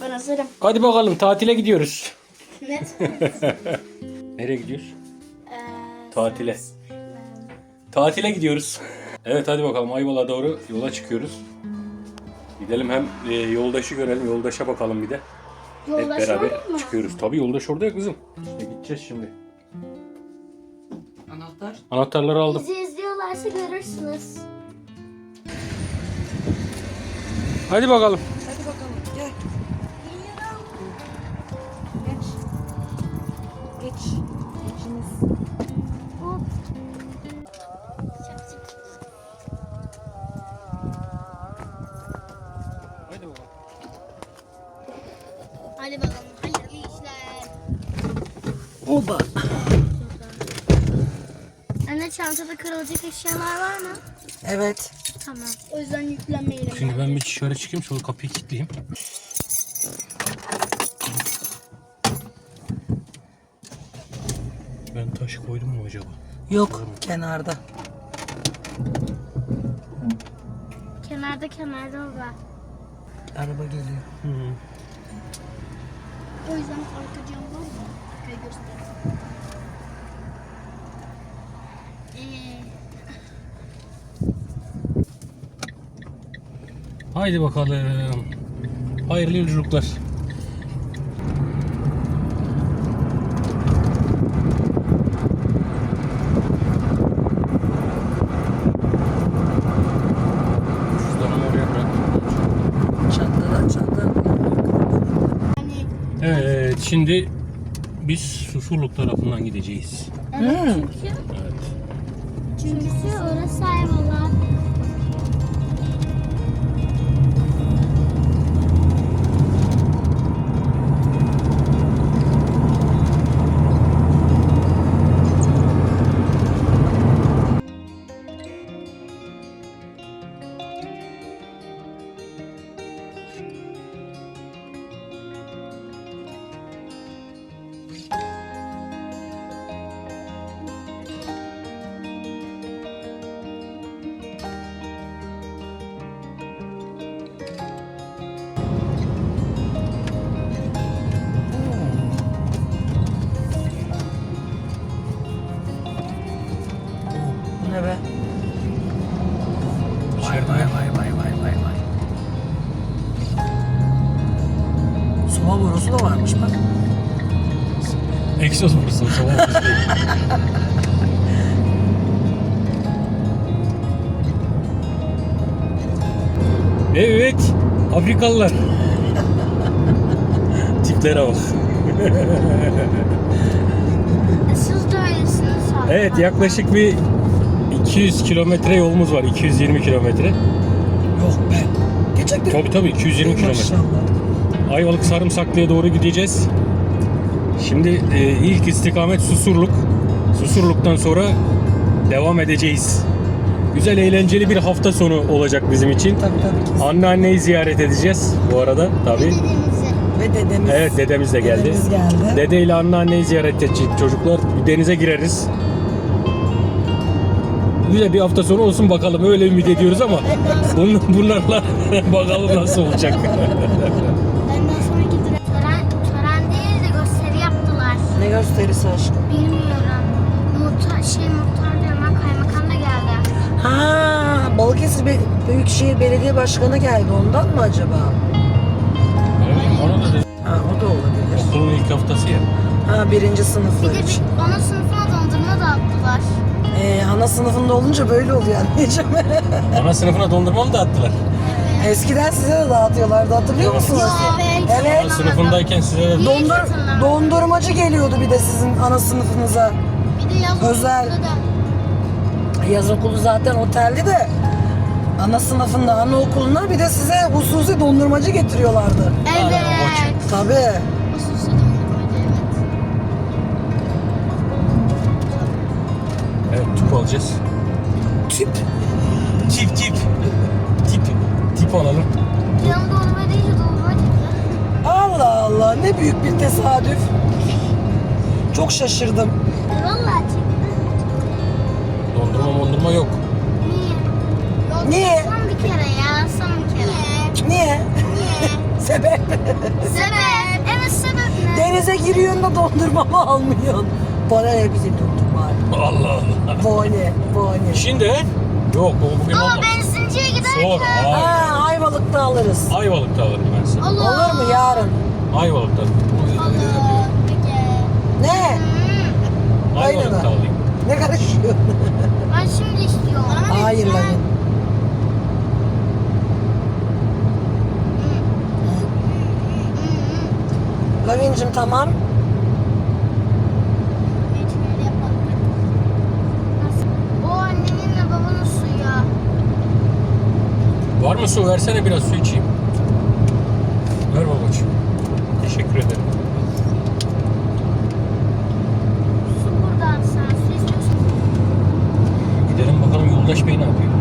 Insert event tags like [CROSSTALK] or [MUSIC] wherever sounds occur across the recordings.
Ben hazırım. Hadi bakalım tatile gidiyoruz. Net. [LAUGHS] Nereye gidiyoruz? Ee, Tatile. Tatile gidiyoruz. Evet hadi bakalım Ayvalık'a doğru yola çıkıyoruz. Gidelim hem e, yoldaşı görelim, yoldaşa bakalım bir de. Hep Yoldaş beraber olur mu? çıkıyoruz. Tabii yoldaş orada ya kızım. İşte gideceğiz şimdi. Anahtar. Anahtarları aldım. Bizi izliyorlarsa görürsünüz. Hadi bakalım. Hadi bakalım gel. Geç. Geç. Geçiniz. Hop. Hadi bakalım. Hadi bakalım. Hayırlı işler. Oba. Anne çantada kırılacak eşyalar var mı? Evet. Tamam. O yüzden yüklenmeyelim. Şimdi ben bir dışarı çıkayım sonra kapıyı kilitleyeyim. Ben taş koydum mu acaba? Yok kenarda. Kenarda kenarda o var. Araba geliyor. Hı hı. O yüzden arka cam var mı? Göstereyim. Ee, Haydi bakalım. Hayırlı yolculuklar. Evet şimdi biz Susurluk tarafından gideceğiz. evet çünkü Evet. çünkü orası Ayvalık. Afrikalılar. Tiplere bak. Siz de öylesiniz. Evet yaklaşık bir 200 kilometre yolumuz var. 220 kilometre. Yok be. Gerçekten. Tabii tabii 220 kilometre. Ayvalık Sarımsaklı'ya doğru gideceğiz. Şimdi e, ilk istikamet Susurluk. Susurluk'tan sonra devam edeceğiz. Güzel eğlenceli bir hafta sonu olacak bizim için. Tabii tabii. Anneanneyi ziyaret edeceğiz bu arada tabii. Ve dedemiz. Evet dedemiz de geldi. Dedemiz geldi. Dede ile anneanneyi ziyaret edeceğiz çocuklar. Bir denize gireriz. Güzel bir hafta sonu olsun bakalım öyle ümit ediyoruz ama bun- bunlarla [LAUGHS] bakalım nasıl olacak. Benden sonraki tören, tören değil de gösteri yaptılar. Ne gösterisi aşkım? Balıkesir Be- Büyükşehir Belediye Başkanı geldi ondan mı acaba? Da Ha, o da olabilir. okulun ilk haftası ya. Ha, birinci Bir de sınıflar bir, için. onun sınıfına dondurma dağıttılar. Ee, ana sınıfında olunca böyle oluyor anneciğim. [LAUGHS] Ana sınıfına dondurma mı dağıttılar? Eskiden size de dağıtıyorlardı hatırlıyor musunuz? Evet. Evet. Ana sınıfındayken size de Dondur, hatırlamıyorum. dondurmacı geliyordu bir de sizin ana sınıfınıza. Bir de yaz Özel. da. Yaz okulu zaten oteldi de ana sınıfında, anaokuluna bir de size hususi dondurmacı getiriyorlardı. Evet. Tabii. Hususi dondurmacı evet. Evet tüp alacağız. Tüp. Tip tip. Tip. Tip alalım. Canım dondurma deyince dondurma çıktı. Allah Allah ne büyük bir tesadüf. Çok şaşırdım. Vallahi çıktı. Dondurma mondurma yok. Sebep. Sebep. Evet sebep ne? Denize giriyorsun da dondurma mı almıyorsun? Bana ne bize dondurma? Allah Allah. Bone, bone. Şimdi yok o bugün Ama olmaz. benzinciye giderken. Sonra hayır. Ha, Ayvalık'ta alırız. Ayvalık'ta alırım ben seni. Allah. Olur mu yarın? Ayvalık'ta. Allah. Peki. Ne? Hmm. Ayvalık'ta Aynen. alayım. Ne karışıyor? Ben şimdi istiyorum. Hayır lan. Lavincim tamam. O anneninle babanın suyu. Var mı su? Versene biraz su içeyim. Ver babacığım. Teşekkür ederim. Su buradan sen su istiyorsun. Gidelim bakalım Yoldaş Bey ne yapıyor?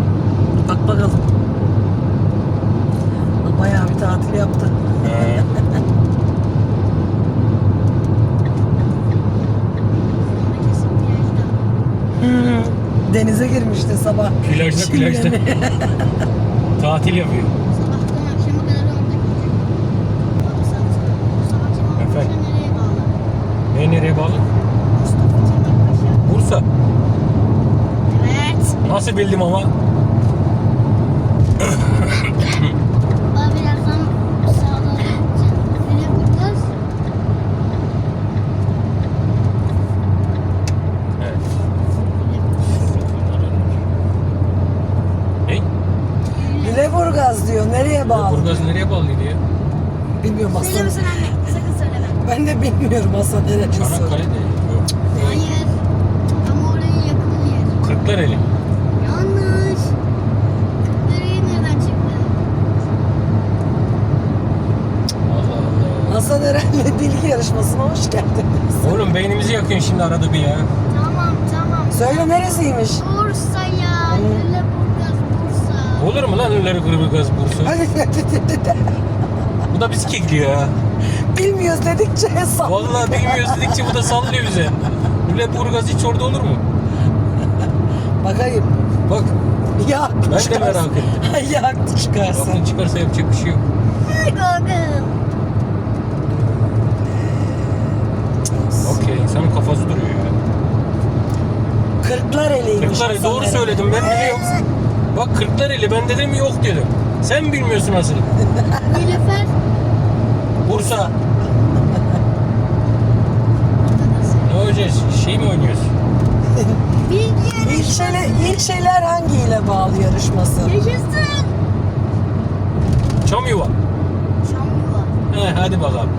Bak bakalım. Bayağı bir tatil yaptı. He. Kesin plajda. Denize girmişti sabah. Plajda? [LAUGHS] Tatil yapıyor. Sabahtan akşama kadar onda gidecek. Baba sen sabah akşam Efendim? nereye bağlı? Ne nereye bağlı? Mustafa Kemal Paşa. Bursa. Evet. Nasıl bildim ama? Baba birazdan sağlığa gideceğim. Nereye bakacağız? Evet. Nereye bakacağız? Ne? Lüleburgaz diyor. Nereye bağlı? Burgaz nereye bağlıydı ya? Bilmiyorum Hasan. Söylemesin anne. Sakın söyleme. Ben de bilmiyorum Hasan neresi. Çanakkale'de. Yok. Hayır. Ama oraya yakın yer. Kırklareli. Yanlış. Nereye nereden çıktı? Allah Allah. Hasan Eren'le bilgi [LAUGHS] yarışmasına hoş geldiniz. Oğlum beynimizi yakıyorsun şimdi arada bir ya. Tamam tamam. Söyle neresiymiş? Bursa ya. Olur mu lan öyle Kırgaz Bursa? Hadi Bu da bizi kekliyor ya. bilmiyoruz dedikçe hesap. Vallahi bilmiyoruz dedikçe bu da sallıyor bize. Lüleburgaz hiç orada olur mu? Bakayım. Bak Ya Ben de çıkarsın. merak ettim. [LAUGHS] ya çıkarsın. aklın çıkarsa yapacak bir şey yok. Okey insanın kafası duruyor ya. Kırklareli'ymiş. Kırklareli Hasan doğru Eren. söyledim ben biliyorum. Bak Kırklareli ben dedim yok dedim. Sen bilmiyorsun asıl. Nilüfer. Bursa. Ne olacağız? Şey mi oynuyoruz? Bilgi İlçeler, ilçeler hangiyle bağlı yarışması? Yaşasın. Çam yuva. Şamlıva. He hadi bakalım.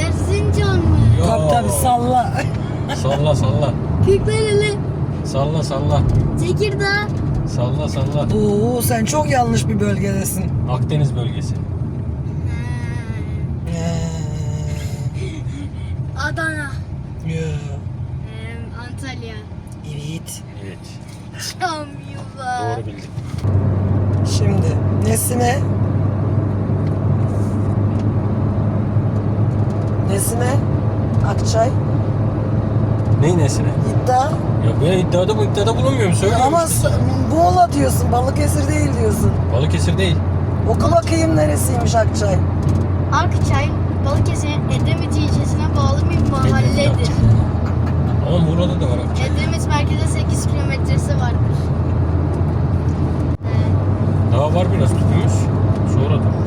Erzincan mı? Yo. Tabii tabii salla. Salla salla. Kırklareli. Salla salla. Tekirdağ. Salla salla. Oo sen çok yanlış bir bölgedesin. Akdeniz bölgesi. Ee, Adana. ya, Ee, Antalya. Evet. Evet. Şamlıva. Doğru bildik. Şimdi nesine? Nesine? Akçay. Neyin nesine? İddia. Ya ben iddiada bu iddiada bulunmuyorum. Söylüyorum Ama işte. Muğla diyorsun. Balıkesir değil diyorsun. Balıkesir değil. Oku bakayım neresiymiş Akçay. Akçay, Balıkesir, Edremit ilçesine bağlı bir mahalledir. Ama Muğla'da da var Akçay. Edremit merkeze 8 kilometresi vardır. Daha var biraz tüpümüz. Sonra da.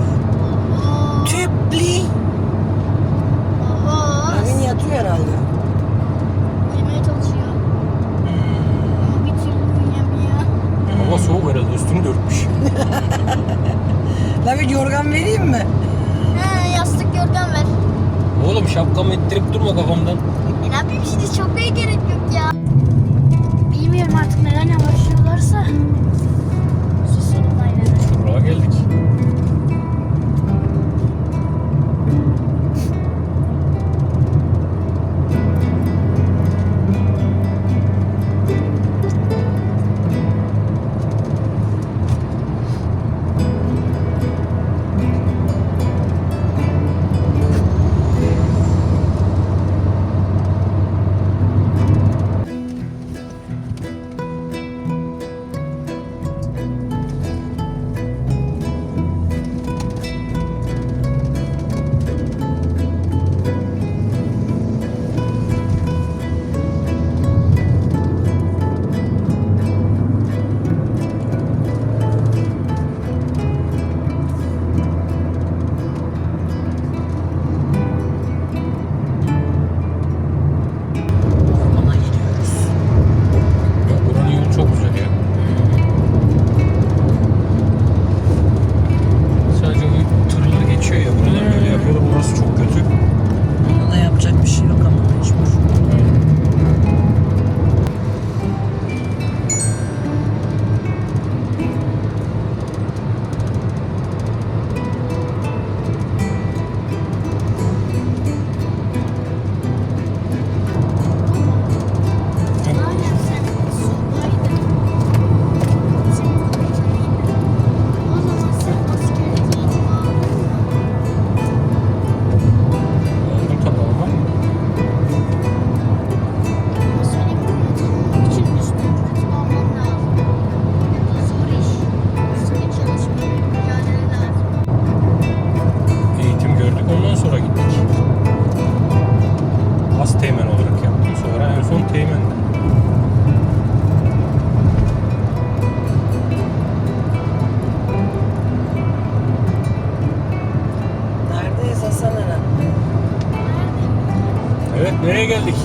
Nereye geldik?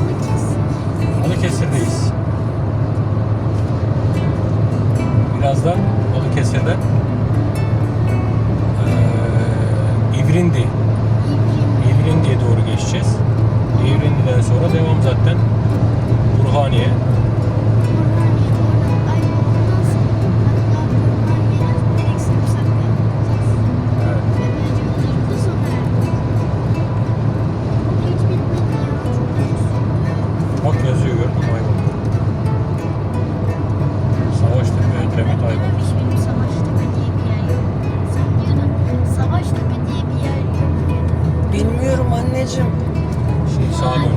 Balıkesir. Balıkesir'deyiz. Şimdi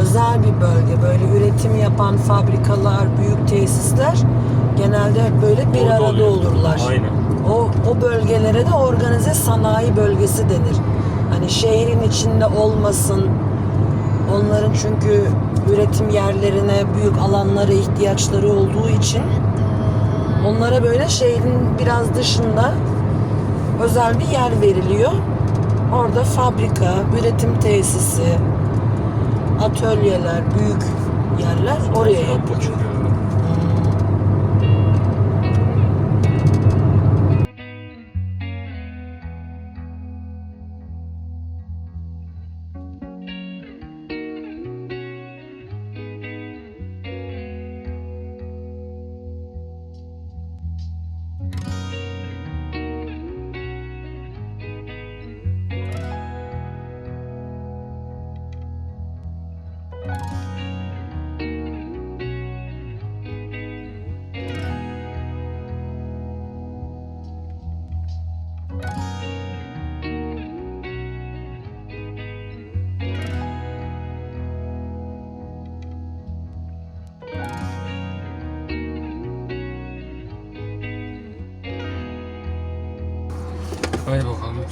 özel bir bölge. Böyle üretim yapan fabrikalar, büyük tesisler genelde hep böyle bir Orada arada oluyor. olurlar. Aynen. O, o bölgelere de organize sanayi bölgesi denir. Hani şehrin içinde olmasın. Onların çünkü üretim yerlerine, büyük alanlara ihtiyaçları olduğu için onlara böyle şehrin biraz dışında özel bir yer veriliyor. Orada fabrika, üretim tesisi, atölyeler, büyük yerler oraya yapılıyor.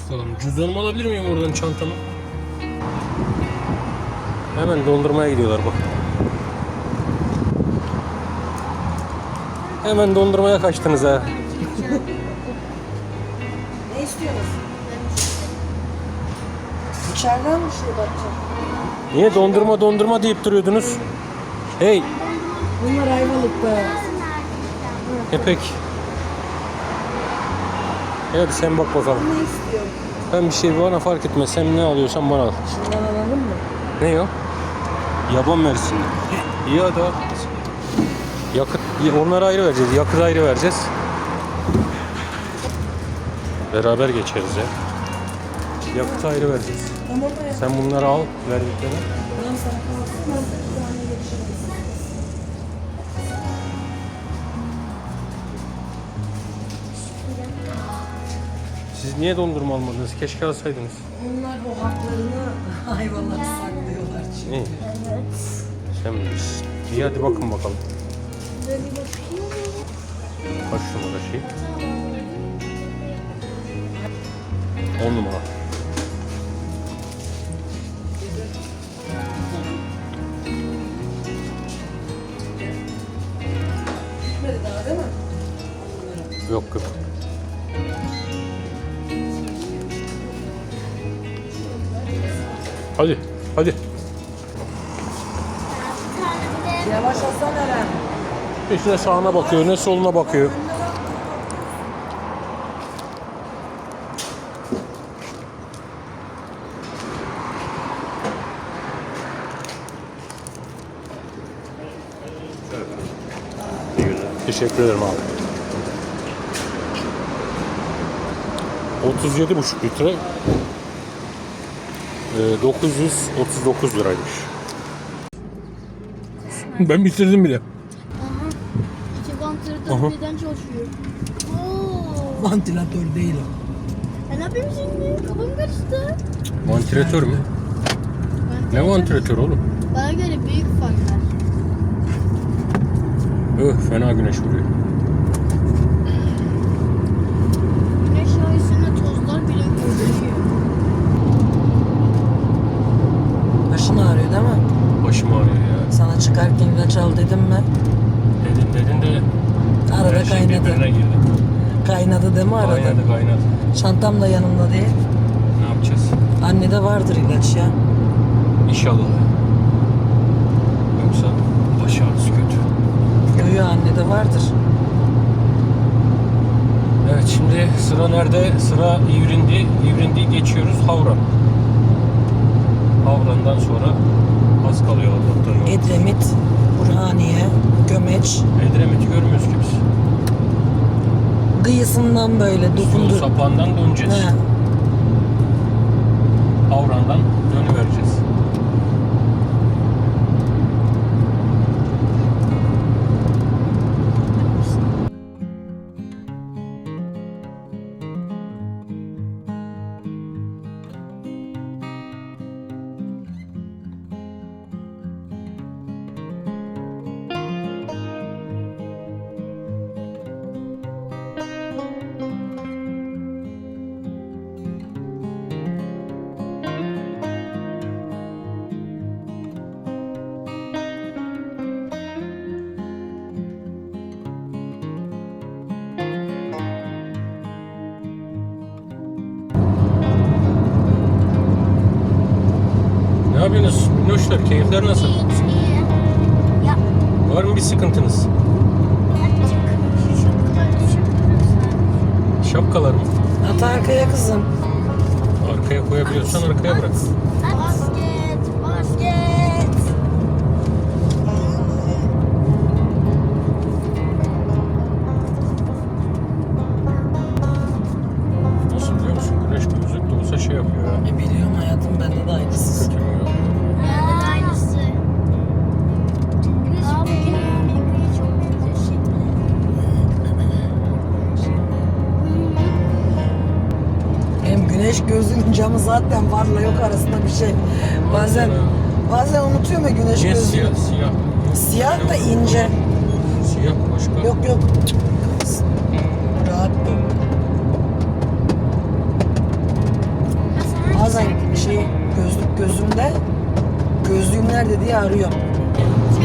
Bakalım. Cüzdanımı alabilir miyim oradan çantamı? Hemen dondurmaya gidiyorlar bak. Hemen dondurmaya kaçtınız ha. [LAUGHS] Ne istiyorsunuz? İçeriden bir şey bakacağım. Niye dondurma dondurma deyip duruyordunuz? Hey, Bunlar Ayvalık'ta. e pek. E Hadi sen bak bakalım. Ne istiyorsun? Ben bir şey bana fark etmez. Sen ne alıyorsan bana al. Şundan alalım mı? Ne o? Yaban mersini. İyi hadi al. Yakıt, onları ayrı vereceğiz. Yakıt ayrı vereceğiz. Beraber geçeriz ya. Yakıt ayrı vereceğiz. Sen bunları al, verdiklerini. Tamam sen Siz niye dondurma almadınız? Keşke alsaydınız. Onlar o haklarını [LAUGHS] hayvanlar saklıyorlar çünkü. İyi. Sen bilirsin. İyi hadi bakın bakalım. Kaç numara şey? 10 numara. Gitmedi daha değil mi? Yok yok. Hadi, hadi. Yavaş Hasan Eren. Hiç ne sağına bakıyor ne soluna bakıyor. Teşekkür ederim abi. 37,5 litre 939 liraymış. [LAUGHS] Ben bitirdim bile. Aha. İki Aha. vantilatör birden çalışıyor. Oo. Vantilatör değil o. E ne yapayım şimdi? Kafam karıştı. Vantilatör mü? Ne vantilatör oğlum? Bana göre büyük fanlar. Öh fena güneş vuruyor. Ya. Sana çıkarken ilaç al dedim mi? Dedin dedin de Arada her şey kaynadı. birbirine girdi. Kaynadı değil mi arada? Kaynadı kaynadı. Çantam da yanımda değil. Ne yapacağız? Annede vardır ilaç ya. İnşallah. Yoksa baş ağrısı kötü. Yo yo annede vardır. Evet şimdi sıra nerede? Sıra İvrindi. İvrindi geçiyoruz Havran. Havran'dan sonra az kalıyor yol. Edremit, Burhaniye, Gömeç. Edremit'i görmüyoruz ki biz. Kıyısından böyle Sol dokundur. sapağından döneceğiz. He. Havran'dan dönüvereceğiz. Minnoşlar keyifler nasıl? İyi. Ya Var mı bir sıkıntınız? düşürdüm Şapkalar mı? At arkaya kızım. Arkaya koyabiliyorsan arkaya bırak. Varla yok arasında bir şey. Bazen bazen unutuyorum ya güneş Niye gözlüğü. siyah siyah? Siyah da ince. Siyah başka. Yok yok. Rahat dur. Bazen şey gözlük gözümde gözlüğüm nerede diye arıyorum. Çok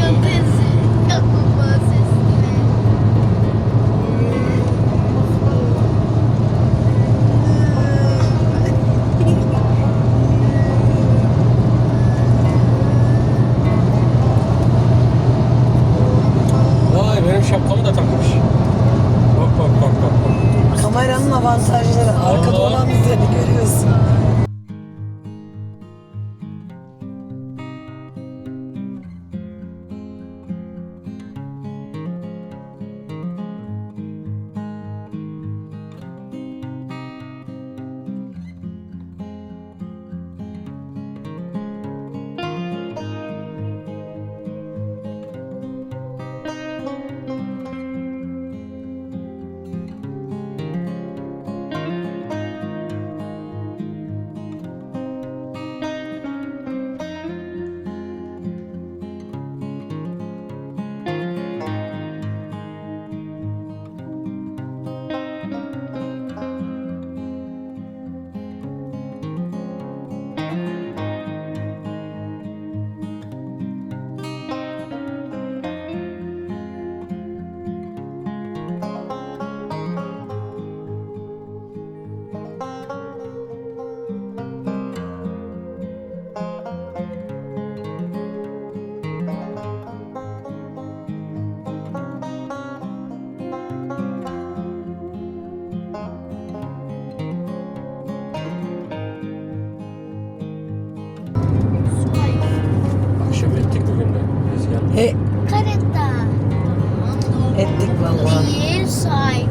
Biz geldik. E, Karetta. ettik vallahi. Değil say.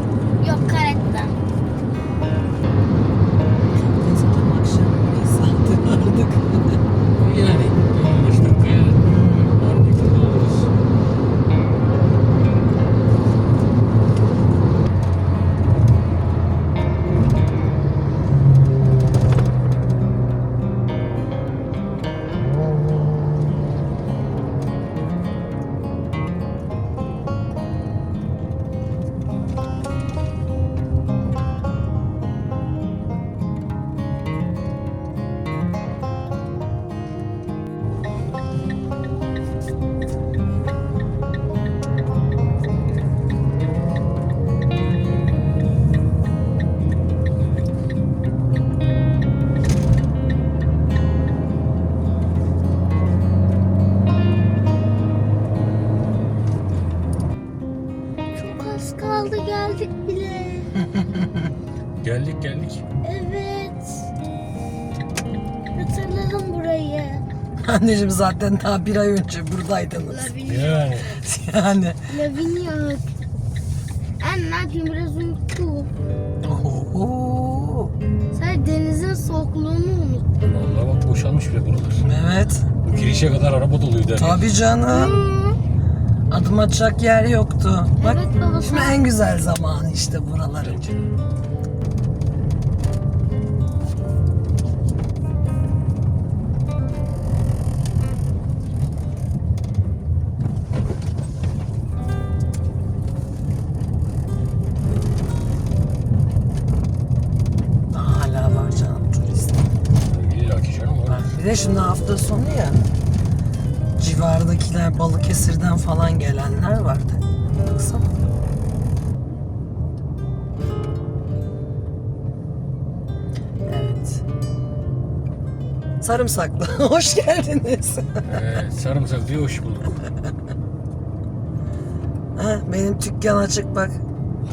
Anneciğim zaten daha bir ay önce buradaydınız. Yani. Yani. Lavinia. Yapayım biraz unuttum. Oho. Sen denizin soğukluğunu unuttun. Vallahi bak boşalmış bile buralar. Evet. Girişe kadar araba doluydu. her yer. Tabii canım. Hı. Adım atacak yer yoktu. Bak Evet baba şimdi sen. en güzel zaman işte buraların. Bence. Şimdi hafta sonu ya. Civardakiler Balıkesir'den falan gelenler vardı. Baksana. Evet. Sarımsaklı. [LAUGHS] Hoş geldiniz. Ee, sarımsak diye hoş bulduk. ha, benim dükkan açık bak.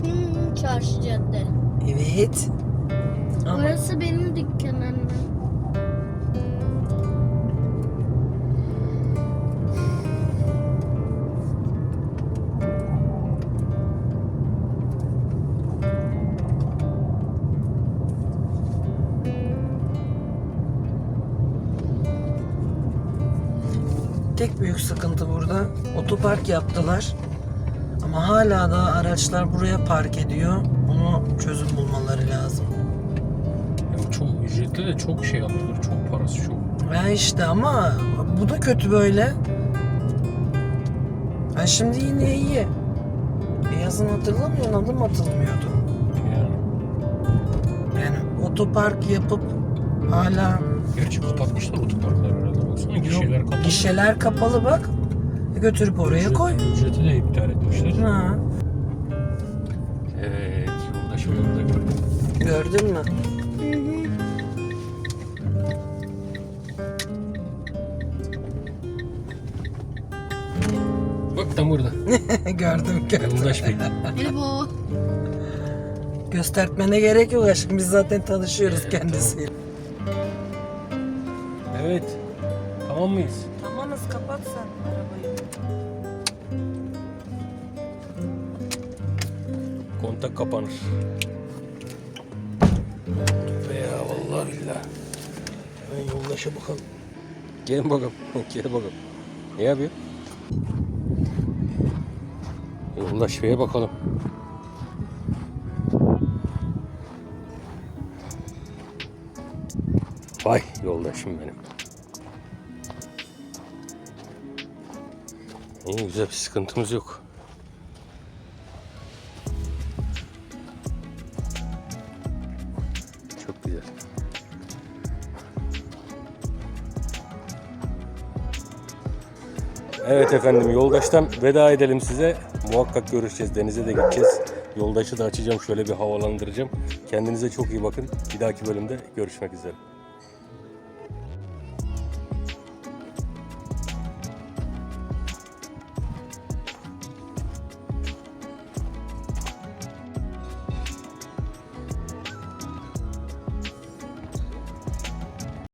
Hı, çarşı cadde. Evet. Ama Orası benim dükkanım. Otopark yaptılar. Ama hala da araçlar buraya park ediyor. Onu çözüm bulmaları lazım. Yani çok ücretli de çok şey alıyorlar. Çok parası çok. Ya işte ama bu da kötü böyle. Ha şimdi yine iyi. E yazın hatırlamıyorsun adım atılmıyordu. Yani. Yani otopark yapıp hala Gerçi kapatmışlar otoparklar herhalde. Baksana gişeler kapalı. gişeler kapalı bak. Götürüp oraya koy. Ücreti de iptal etmişler. Ha, Evet. Yolda şimdi burada gördüm. gördün mü? Bak tam burada. [LAUGHS] gördüm gördüm. Yoldaş Bey. Merhaba. Göstermene gerek yok aşkım. Biz zaten tanışıyoruz Evet, kendisiyle. Evet. Tamam mıyız? Kapanır. Veya vallahi billah. Hemen yoldaşa bakalım. Gelin bakalım. [LAUGHS] Gelin bakalım. Ne yapıyor? Yoldaş Bey'e bakalım. Vay yoldaşım benim. İyi güzel bir sıkıntımız yok. Evet efendim yoldaştan veda edelim size. Muhakkak görüşeceğiz. Denize de gideceğiz. Yoldaşı da açacağım. Şöyle bir havalandıracağım. Kendinize çok iyi bakın. Bir dahaki bölümde görüşmek üzere.